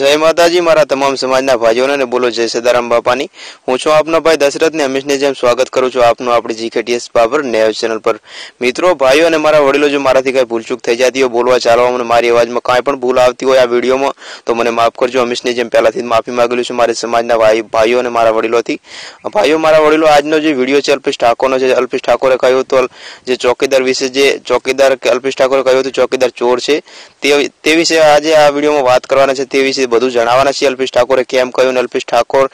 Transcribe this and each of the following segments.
જય માતાજી, મારા તમામ સમાજના ભાઈઓને બોલો જય સદારામ બાપાની. હું છું આપનો ભાઈ દશરથને હંમેશની જેમ સ્વાગત કરું છું આપનું આપણી જીકેટીએસ બાબર ન્યાય ચેનલ પર. મિત્રો, ભાઈઓ અને મારા વડીલો, જો મારાથી કઈ ભૂલચૂક થઈ જતી હોય, બોલવા ચાલવામાં મારી અવાજમાં કાંઈ પણ ભૂલ આવતી હોય આ વિડીયોમાં, તો મને માફ કરજો. હંમેશની જેમ પહેલાથી માફી માંગેલું છું મારી સમાજના ભાઈ, ભાઈઓ અને મારા વડીલોથી. ભાઈઓ, મારા વડીલો, આજનો જે વીડિયો છે, અલ્પેશ ઠાકોરનો છે, અલ્પેશ ઠાકોરે કહ્યું હતું, જે ચોકીદાર વિશે જે ચોકીદાર કે અલ્પેશ ઠાકોરે કહ્યું હતું, ચોકીદાર ચોર છે તે વિશે આજે આ વિડીયોમાં વાત કરવાના છે, તે વિશે બધું જણાવવાના છે. અલ્પેશ ઠાકોરે કેમ કહ્યું અલ્પેશ ઠાકોર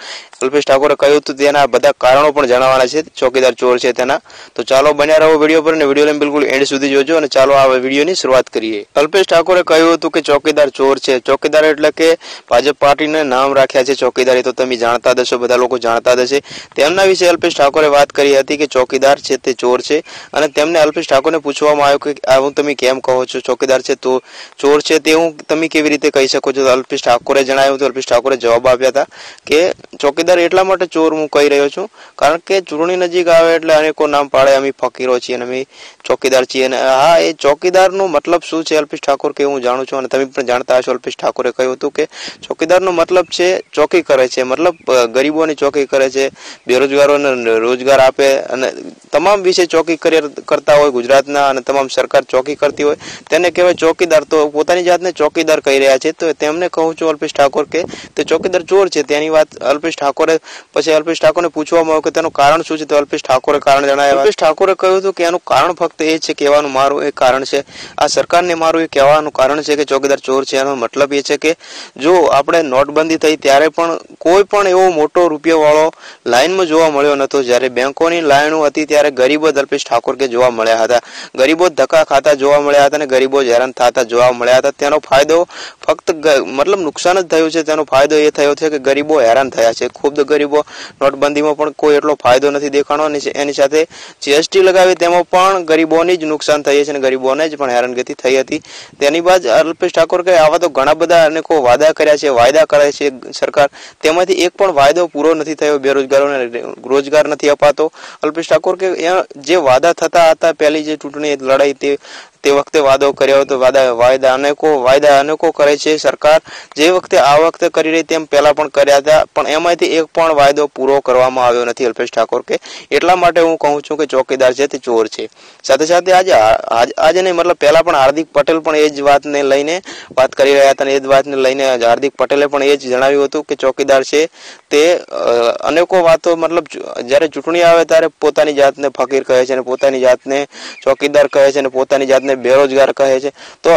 અલ્પેશ ઠાકોરે કહ્યું હતું તેના બધા કારણો પણ જણાવવાના છે. ચોકીદાર ચોર છે તેના. તો ચાલો બન્યા રહો વીડિયો પર ને વીડિયો બિલકુલ એન્ડ સુધી જોજો અને ચાલો આ વિડીયોની શરૂઆત કરીએ. અલ્પેશ ઠાકોરે કહ્યું હતું કે ચોકીદાર ચોર છે. ચોકીદાર એટલે કે ભાજપ પાર્ટીને નામ રાખ્યા છે ચોકીદાર. તો તમે જાણતા દશો બધા લોકો જાણતા દશે તેમના વિશે અલ્પેશ ઠાકોરે વાત કરી હતી કે ચોકીદાર છે તે ચોર છે. અને તેમને અલ્પેશ ઠાકોરને પૂછવામાં આવ્યું કે, આ હું તમે કેમ કહો છો? ચોકીદાર છે તો ચોર છે તે હું તમે કેવી રીતે કહી શકો છો? અલ્પેશ ઠાકોરે જણાવ્યું હતું, અલ્પેશ ઠાકોરે જવાબ આપ્યા હતા કે ચોકીદાર એટલા માટે ચોર હું કહી રહ્યો છું, કારણ કે ચૂંટણી નજીક આવે એટલે અનેકો નામ પાડે, અમે ફકીરો છીએ અને અમે ચોકીદાર છીએ. અને હા, એ ચોકીદારનો મતલબ શું છે, અલ્પેશ ઠાકોર, કે હું જાણું છું અને તમે પણ જાણતા હશો, અલ્પેશ ઠાકોરે કહ્યું હતું કે ચોકીદારનો મતલબ છે, ચોકી કરે છે. મતલબ ગરીબોની ચોકી કરે છે, બેરોજગારોને રોજગાર આપે અને તમામ વિશે ચોકી કરી, કરતા હોય ગુજરાતના અને તમામ સરકાર ચોકી કરતી હોય. તેને કહેવાય ચોકીદાર. તો પોતાની જાતને ચોકીદાર કહી રહ્યા છે. તો તેમને કહું છું અલ્પેશ ઠાકોર કે તે ચોકીદાર ચોર છે. તેની વાત અલ્પેશ ઠાકોરે પછી અલ્પેશ ઠાકોરને પૂછવામાં આવ્યું કે તેનું કારણ શું છે, તો અલ્પેશ ઠાકોરે કારણ જણાવ્યા. અલ્પેશ ઠાકોરે કહ્યું હતું કે એનું કારણ ફક્ત એ છે કહેવાનું મારું એ કારણ છે. આ સરકારને મારું એ કહેવાનું કારણ છે કે ચોકીદાર ચોર છે. એનો મતલબ એ છે કે જો આપણે નોટબંધી થઈ ત્યારે પણ કોઈ પણ એવો મોટો રૂપિયો વાળો લાઈનમાં જોવા મળ્યો નહોતો. જ્યારે બેંકોની લાઈનો હતી ત્યારે ગરીબો અલ્પેશ ઠાકોર કે જોવા મળ્યા હતા. ગરીબો ધક્કા ખાતા જોવા મળ્યા હતા અને ગરીબો હેરાન થતા જોવા મળ્યા હતા. તેનો ફાયદો ફક્ત મતલબ નુકસાન જ થયું છે. તેનો ફાયદો એ થયો છે કે ગરીબો હેરાન થયા છે. ખૂબ ગરીબો નોટબંધીમાં પણ કોઈ એટલો ફાયદો નથી દેખાણો. અને એની સાથે જીએસટી લગાવી તેમાં પણ ગરીબોની જ નુકસાન થઈ છે અને ગરીબોને જ પણ હેરાનગતિ થઈ હતી. તેની બાદ અલ્પેશ ઠાકોર કે આવા તો ઘણા બધા અનેકો વાદા કર્યા છે, વાયદા કરે છે સરકાર. તેમાંથી એક પણ વાયદો પૂરો નથી થયો. બેરોજગારોને રોજગાર નથી અપાતો. અલ્પેશ ઠાકોર કે જે વાદા થતા હતા, પહેલી જે ચૂંટણી લડાઈ તે તે વખતે વાદો કર્યો હતો. વાદા, વાયદા અનેકો વાયદા અનેકો કરે છે. સરકાર જે વખતે આ વખતે કરી રહી તેમ પહેલા પણ કર્યા હતા. પણ એમાંથી એક પણ વાયદો પૂરો કરવામાં આવ્યો નથી, અલ્પેશ ઠાકોર કે. એટલા માટે હું કહું છું કે ચોકીદાર છે તે ચોર છે. સાથે સાથે આજે આજ- નહીં, મતલબ પહેલા પણ હાર્દિક પટેલ પણ એ જ વાતને લઈને વાત કરી રહ્યા હતા અને એ જ વાતને લઈને હાર્દિક પટેલે પણ એ જ જણાવ્યું હતું કે ચોકીદાર છે તે અનેકો વાતો મતલબ જ્યારે ચૂંટણી આવે ત્યારે પોતાની જાતને ફકીર કહે છે અને પોતાની જાતને ચોકીદાર કહે છે અને પોતાની જાતને બેરોજગાર કહે છે. તો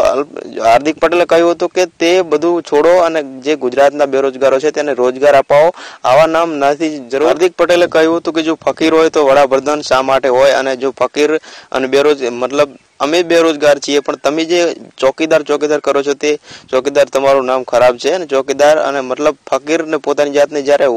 હાર્દિક પટેલે કહ્યું હતું કે તે બધું છોડો અને જે ગુજરાતના બેરોજગારો છે તેને રોજગાર અપાવો. આવા નામ નથી. જરૂર. હાર્દિક પટેલે કહ્યું હતું કે જો ફકીર હોય તો વડાપ્રધાન શા માટે હોય અને જો ફકીર અને બેરોજ, મતલબ અમે બેરોજગાર છીએ, પણ તમે જે ચોકીદાર ચોકીદાર કરો છો તે ચોકીદાર તમારું નામ ખરાબ છે અને ચોકીદાર અને મતલબ ફકીર ને પોતાની જાતને જ્યારે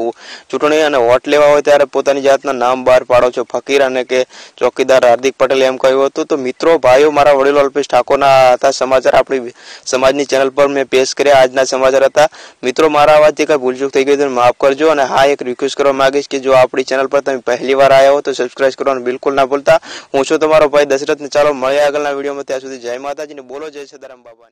ચૂંટણી અને વોટ લેવા હોય ત્યારે પોતાની જાતના નામ બહાર પાડો છો. ફકીર અને કે ચોકીદાર હાર્દિક પટેલે એમ કહ્યું હતું. તો મિત્રો, ભાઈઓ, મારા વડીલો અલ્પેશ ઠાકોરના હતા સમાચાર આપણી સમાજની ચેનલ પર મેં પેશ કર્યા. આજના સમાચાર હતા. મિત્રો, મારા અવાજથી કઈ ભૂલચૂક થઈ ગઈ તો માફ કરજો અને હા, એક રિક્વેસ્ટ કરવા માંગીશ કે જો આપણી ચેનલ પર તમે પહેલી વાર આવ્યા હો તો સબસ્ક્રાઇબ કરવાનું બિલકુલ ના ભૂલતા. હું છું તમારો ભાઈ દશરથ ને ચાલો, મળ્યા આગળના વિડીયોમાં ત્યાં સુધી જય માતાજી ને બોલો જય સદારામ બાબાની